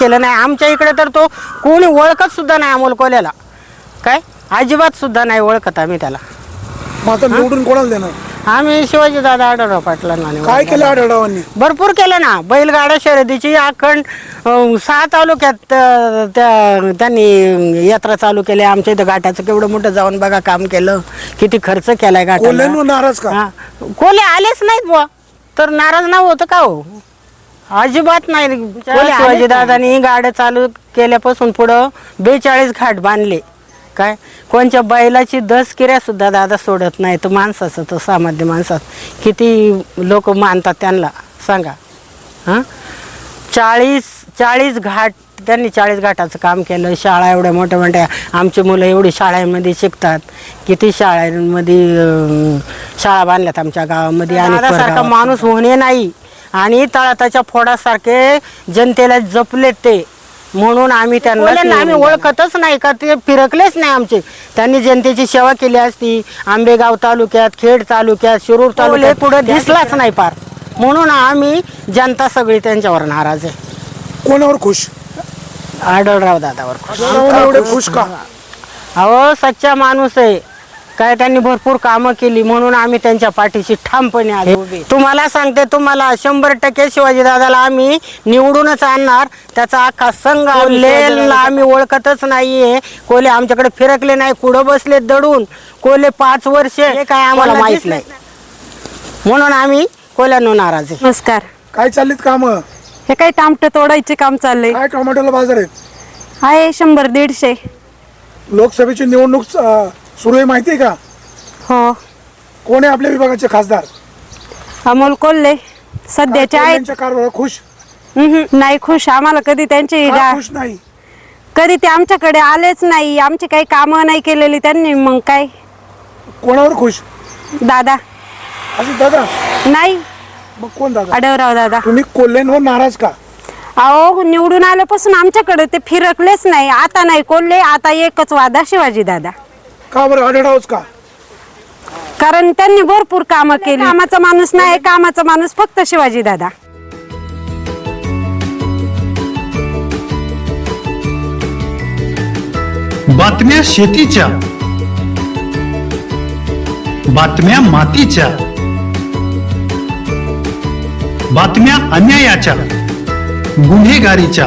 केलं नाही. आमच्या इकडे तर तो कोणी ओळखत सुद्धा नाही अमोल कोल्याला. काय? अजिबात सुद्धा नाही ओळखत आम्ही त्याला. मग आता निवडून कोणाला देणार? आम्ही शिवाजी दादा आढळराव पाटलांना निवडून काय केलं आढळरावांनी? भरपूर केलं ना. बैलगाडा शर्यतीची अखंड अं, सहा तालुक्यात अं, त्या त्यांनी यात्रा चालू केली. आमच्या इथं घाटाचं केवढं मोठं जाऊन बघा काम केलं. किती खर्च केलाय घाटाला. कोल्ह्यांवर नाराज का? हा. कोले आलेच नाहीत बुवा. तर नाराज नाव होतं का हो? अजिबात नाही. शिवाजी दादानी गाड्या चालू केल्यापासून पुढं बेचाळीस घाट बांधले. काय? कोणच्या बैलाची दस किऱ्या सुद्धा दादा सोडत नाही. तर माणसाचं तर सामान्य माणसात किती लोक मानतात त्यांना? सांगा. हां? चाळीस चाळीस घाट त्यांनी चाळीस घाटाचं काम केलं. शाळा एवढ्या मोठ्या मोठ्या. आमची मुलं एवढी शाळांमध्ये शिकतात. किती शाळांमध्ये शाळा बांधल्यात आमच्या गावामध्ये. आणि सारखा माणूस होणे नाही. आणि तळाताच्या फोडासारखे जनतेला जपलेत ते. म्हणून आम्ही त्यांना आम्ही ओळखतच नाही का? ते फिरकलेच नाही आमचे. त्यांनी जनतेची सेवा केली असती. आंबेगाव तालुक्यात खेड तालुक्यात शिरूर तालुक्यात पुढे दिसलाच नाही पार. म्हणून आम्ही जनता सगळी त्यांच्यावर नाराज आहे. कोणावर खुश? आढळराव दादावर एवढे खुश का? अहो सच्चा माणूस आहे. काय त्यांनी भरपूर कामं केली म्हणून आम्ही त्यांच्या पाठीशी ठामपणे आले. तुम्हाला सांगते तुम्हाला शंभर टक्के शिवाजी दादाला आम्ही निवडूनच आणणार. त्याचा अख्खा संघ कोल्हेला आम्ही ओळखतच नाहीये. कोल्हे आमच्याकडे फिरकले नाही कुठं बसले दडून? कोल्हे पाच वर्ष हे काय आम्हाला माहीत नाही. म्हणून आम्ही कोल्ह्यांनो नाराज आहे. नमस्कार. काय चाललीत काम? हे काय टामटं तोडायचे काम चाललंय? काय टोमॅटोला बाजार आहेत? आहे शंभर दीडशे. लोकसभेची निवडणूक अं, सुरू आहे माहिती आहे का? हो. कोण आहे आपल्या विभागाचे खासदार? अमोल कोल्हे. सध्याचे आहेत. त्यांच्या कारभार खुश? उहुं, नाही खुश. आम्हाला कधी त्यांची का गा- खुश नाही? कधी ते आमच्याकडे आलेच नाही. आमची काही कामं नाही केलेली त्यांनी. मग काय? कोणावर खुश? दादा. असं दादा? नाही. मग कोण दादा? आडवराव दादा. तुम्ही कोल्ह्यांवर नाराज का? अहो निवडून आल्यापासून आमच्याकडे ते फिरकलेच नाही. आता नाही कोल्हे आता एकच वादा शिवाजी दादा. का बरं? आढळरावच का? कारण त्यांनी भरपूर कामं केली. कामाचा माणूस नाही कामाचा माणूस फक्त शिवाजी दादा. बातम्या शेतीच्या बातम्या मातीच्या बातम्या अन्यायाच्या गुन्हेगारीच्या.